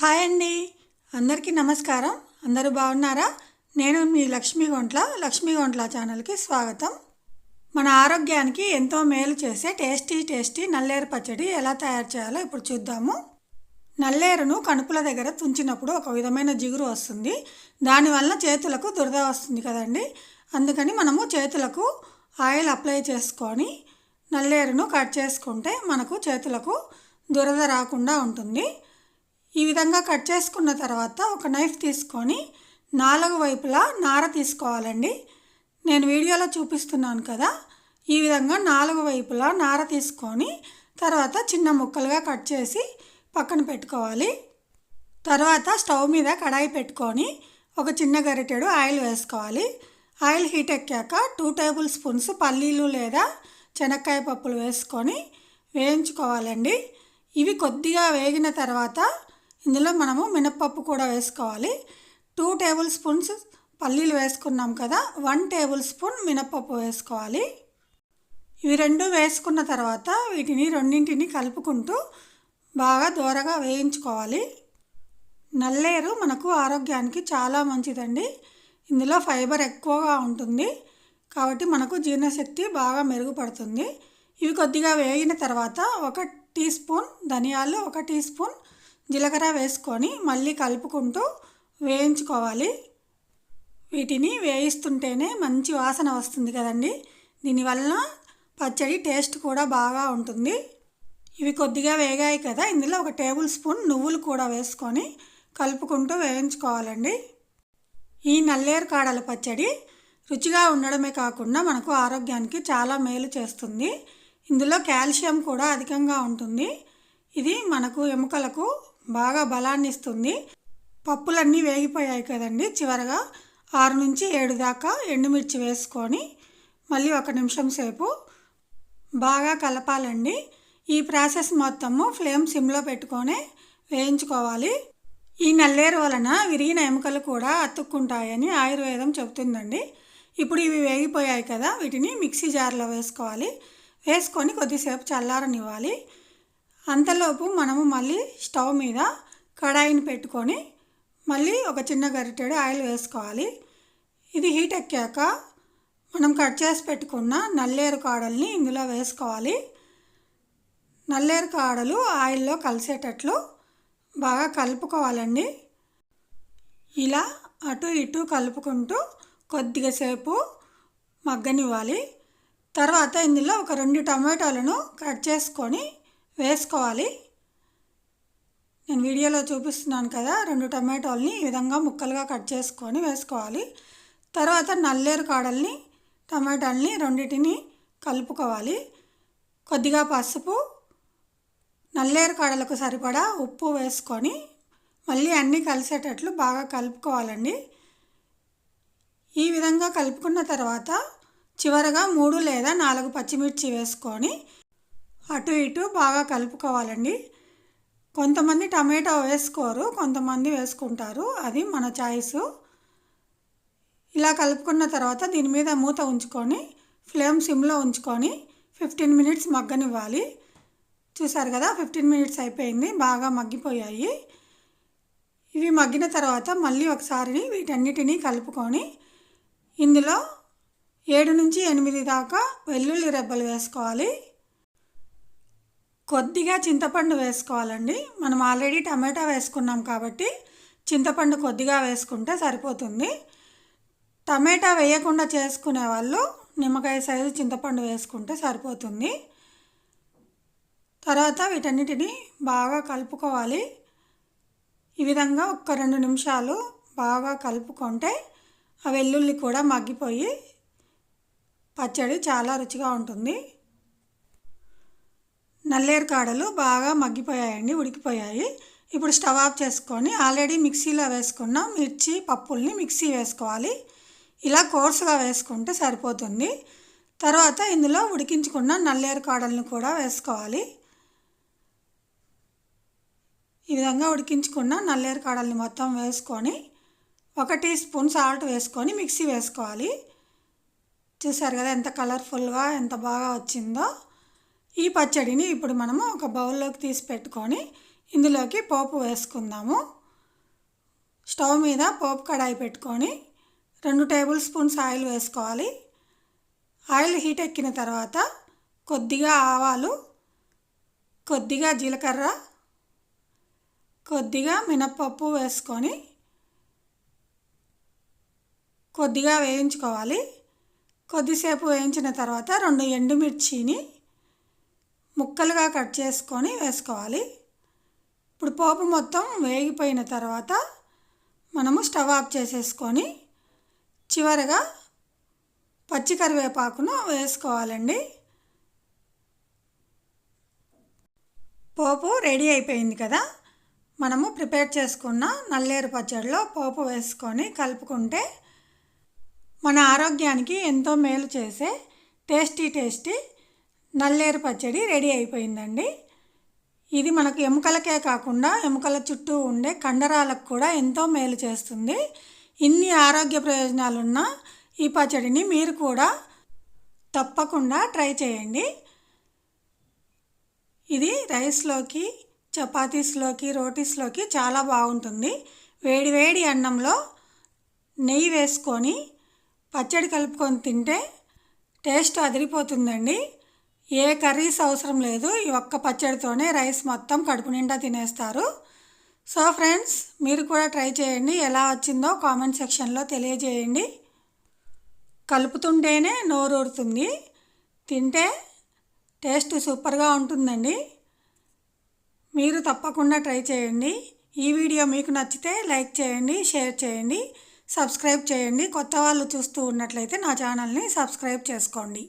Hi అండి. అందరికీ నమస్కారం. అందరూ బాగున్నారా? నేను మీ లక్ష్మీ గొంట్ల లక్ష్మీ గొంట్ల ఛానల్కి స్వాగతం. మన ఆరోగ్యానికి ఎంతో మేలు చేసే టేస్టీ టేస్టీ నల్లేరు పచ్చడి ఎలా తయారు చేయాలో ఇప్పుడు చూద్దాము. నల్లేరును కణుపుల దగ్గర తుంచినప్పుడు ఒక విధమైన జిగురు వస్తుంది. దానివల్ల చేతులకు దురద వస్తుంది కదండి. అందుకని మనము చేతులకు ఆయిల్ అప్లై చేసుకొని నల్లేరును కట్ చేసుకుంటే మనకు చేతులకు దురద రాకుండా ఉంటుంది. ఈ విధంగా కట్ చేసుకున్న తర్వాత ఒక నైఫ్ తీసుకొని నాలుగు వైపులా నార తీసుకోవాలండి. నేను వీడియోలో చూపిస్తున్నాను కదా ఈ విధంగా నాలుగు వైపులా నార తీసుకొని తర్వాత చిన్న ముక్కలుగా కట్ చేసి పక్కన పెట్టుకోవాలి. తర్వాత స్టవ్ మీద కడాయి పెట్టుకొని ఒక చిన్న గరిటెడు ఆయిల్ వేసుకోవాలి. ఆయిల్ హీట్ ఎక్కాక టూ టేబుల్ స్పూన్స్ పల్లీలు లేదా శనక్కాయ పప్పులు వేసుకొని వేయించుకోవాలండి. ఇవి కొద్దిగా వేగిన తర్వాత ఇందులో మనము మినప్పప్పు కూడా వేసుకోవాలి. టూ టేబుల్ స్పూన్స్ పల్లీలు వేసుకున్నాం కదా వన్ టేబుల్ స్పూన్ మినప్పప్పు వేసుకోవాలి. ఇవి రెండు వేసుకున్న తర్వాత వీటిని రెండింటిని కలుపుకుంటూ బాగా దూరగా వేయించుకోవాలి. నల్లేరు మనకు ఆరోగ్యానికి చాలా మంచిదండి. ఇందులో ఫైబర్ ఎక్కువగా ఉంటుంది. కాబట్టి మనకు జీర్ణశక్తి బాగా మెరుగుపడుతుంది. ఇవి కొద్దిగా వేగిన తర్వాత ఒక టీ స్పూన్ ధనియాలు ఒక టీ స్పూన్ జీలకర్ర వేసుకొని మళ్ళీ కలుపుకుంటూ వేయించుకోవాలి. వీటిని వేయిస్తుంటేనే మంచి వాసన వస్తుంది కదండి. దీనివల్ల పచ్చడి టేస్ట్ కూడా బాగా ఉంటుంది. ఇవి కొద్దిగా వేగాయి కదా ఇందులో ఒక టేబుల్ స్పూన్ నువ్వులు కూడా వేసుకొని కలుపుకుంటూ వేయించుకోవాలండి. ఈ నల్లేరు కాడల పచ్చడి రుచిగా ఉండడమే కాకుండా మనకు ఆరోగ్యానికి చాలా మేలు చేస్తుంది. ఇందులో కాల్షియం కూడా అధికంగా ఉంటుంది. ఇది మనకు ఎముకలకు బాగా బలాన్ని ఇస్తుంది పప్పులన్నీ వేగిపోయాయి కదండి. చివరగా ఆరు నుంచి ఏడు దాకా ఎండుమిర్చి వేసుకొని మళ్ళీ ఒక నిమిషం సేపు బాగా కలపాలండి. ఈ ప్రాసెస్ మొత్తము ఫ్లేమ్ సిమ్లో పెట్టుకొని వేయించుకోవాలి. ఈ నల్లేరు వలన విరిగిన ఎముకలు కూడా అతుక్కుంటాయని ఆయుర్వేదం చెబుతుందండి. ఇప్పుడు ఇవి వేగిపోయాయి కదా వీటిని మిక్సీ జార్లో వేసుకోవాలి. వేసుకొని కొద్దిసేపు చల్లారనివ్వాలి. అంతలోపు మనము మళ్ళీ స్టవ్ మీద కడాయిని పెట్టుకొని మళ్ళీ ఒక చిన్న గరిటెడు ఆయిల్ వేసుకోవాలి. ఇది హీట్ ఎక్కాక మనం కట్ చేసి పెట్టుకున్న నల్లేరు కాడల్ని ఇందులో వేసుకోవాలి. నల్లేరు కాడలు ఆయిల్లో కలిసేటట్లు బాగా కలుపుకోవాలండి. ఇలా అటు ఇటు కలుపుకుంటూ కొద్దిగా సేపు మగ్గనివ్వాలి. తర్వాత ఇందులో ఒక రెండు టమాటాలను కట్ చేసుకొని వేసుకోవాలి. నేను వీడియోలో చూపిస్తున్నాను కదా రెండు టమాటోల్ని ఈ విధంగా ముక్కలుగా కట్ చేసుకొని వేసుకోవాలి. తర్వాత నల్లేరు కాడల్ని టమాటాలని రెండింటిని కలుపుకోవాలి. కొద్దిగా పసుపు నల్లేరు కాడలకు సరిపడా ఉప్పు వేసుకొని మళ్ళీ అన్నీ కలిసేటట్లు బాగా కలుపుకోవాలండి. ఈ విధంగా కలుపుకున్న తర్వాత చివరగా మూడు లేదా నాలుగు పచ్చిమిర్చి వేసుకొని అటు ఇటు బాగా కలుపుకోవాలండి. కొంతమంది టమాటో వేసుకోరు కొంతమంది వేసుకుంటారు. అది మన చాయిస్. ఇలా కలుపుకున్న తర్వాత దీని మీద మూత ఉంచుకొని ఫ్లేమ్ సిమ్లో ఉంచుకొని ఫిఫ్టీన్ మినిట్స్ మగ్గనివ్వాలి. చూసారు కదా ఫిఫ్టీన్ మినిట్స్ అయిపోయింది బాగా మగ్గిపోయాయి. ఇవి మగ్గిన తర్వాత మళ్ళీ ఒకసారి వీటన్నిటినీ కలుపుకొని ఇందులో ఏడు నుంచి ఎనిమిది దాకా వెల్లుల్లి రెబ్బలు వేసుకోవాలి. కొద్దిగా చింతపండు వేసుకోవాలండి. మనం ఆల్రెడీ టమాటా వేసుకున్నాం కాబట్టి చింతపండు కొద్దిగా వేసుకుంటే సరిపోతుంది. టమాటా వేయకుండా చేసుకునే వాళ్ళు నిమ్మకాయ సైజు చింతపండు వేసుకుంటే సరిపోతుంది. తర్వాత వీటన్నిటిని బాగా కలుపుకోవాలి. ఈ విధంగా ఒక్క రెండు నిమిషాలు బాగా కలుపుకుంటే ఆ వెల్లుల్లి కూడా మగ్గిపోయి పచ్చడి చాలా రుచిగా ఉంటుంది. నల్లేరు కాడలు బాగా మగ్గిపోయాయండి ఉడికిపోయాయి. ఇప్పుడు స్టవ్ ఆఫ్ చేసుకొని ఆల్రెడీ మిక్సీలో వేసుకున్న మిర్చి పప్పుల్ని మిక్సీ వేసుకోవాలి. ఇలా కోర్సుగా వేసుకుంటే సరిపోతుంది. తర్వాత ఇందులో ఉడికించుకున్న నల్లేరు కాడలను కూడా వేసుకోవాలి. ఈ విధంగా ఉడికించుకున్న నల్లేరు కాడల్ని మొత్తం వేసుకొని ఒక టీ స్పూన్ సాల్ట్ వేసుకొని మిక్సీ వేసుకోవాలి. చూసారు కదా ఎంత కలర్ఫుల్గా ఎంత బాగా వచ్చిందో. ఈ పచ్చడిని ఇప్పుడు మనము ఒక బౌల్లోకి తీసి పెట్టుకొని ఇందులోకి పోపు వేసుకుందాము. స్టవ్ మీద పోపు కడాయి పెట్టుకొని రెండు టేబుల్ స్పూన్స్ ఆయిల్ వేసుకోవాలి. ఆయిల్ హీట్ ఎక్కిన తర్వాత కొద్దిగా ఆవాలు కొద్దిగా జీలకర్ర కొద్దిగా మినప్పప్పు వేసుకొని కొద్దిగా వేయించుకోవాలి. కొద్దిసేపు వేయించిన తర్వాత రెండు ఎండుమిర్చిని ముక్కలుగా కట్ చేసుకొని వేసుకోవాలి. ఇప్పుడు పోపు మొత్తం వేగిపోయిన తర్వాత మనము స్టవ్ ఆఫ్ చేసేసుకొని చివరగా పచ్చి కరివేపాకును వేసుకోవాలండి. పోపు రెడీ అయిపోయింది కదా. మనము ప్రిపేర్ చేసుకున్న నల్లేరు పచ్చడిలో పోపు వేసుకొని కలుపుకుంటే మన ఆరోగ్యానికి ఎంతో మేలు చేసే టేస్టీ టేస్టీ నల్లేరు పచ్చడి రెడీ అయిపోయిందండి. ఇది మనకు ఎముకలకే కాకుండా ఎముకల చుట్టూ ఉండే కండరాలకు కూడా ఎంతో మేలు చేస్తుంది. ఇన్ని ఆరోగ్య ప్రయోజనాలున్న ఈ పచ్చడిని మీరు కూడా తప్పకుండా ట్రై చేయండి. ఇది రైస్లోకి చపాతీస్లోకి రోటీస్లోకి చాలా బాగుంటుంది. వేడి వేడి అన్నంలో నెయ్యి వేసుకొని పచ్చడి కలుపుకొని తింటే టేస్ట్ అదిరిపోతుందండి. ఏ కర్రీస్ అవసరం లేదు ఈ ఒక్క పచ్చడితోనే రైస్ మొత్తం కడుపు నిండా తినేస్తారు. సో ఫ్రెండ్స్ మీరు కూడా ట్రై చేయండి. ఎలా వచ్చిందో కామెంట్ సెక్షన్లో తెలియజేయండి. కలుపుతుంటేనే నోరూరుతుంది తింటే టేస్ట్ సూపర్గా ఉంటుందండి. మీరు తప్పకుండా ట్రై చేయండి. ఈ వీడియో మీకు నచ్చితే లైక్ చేయండి షేర్ చేయండి సబ్స్క్రైబ్ చేయండి. కొత్త వాళ్ళు చూస్తూ ఉన్నట్లయితే నా ఛానల్ని సబ్స్క్రైబ్ చేసుకోండి.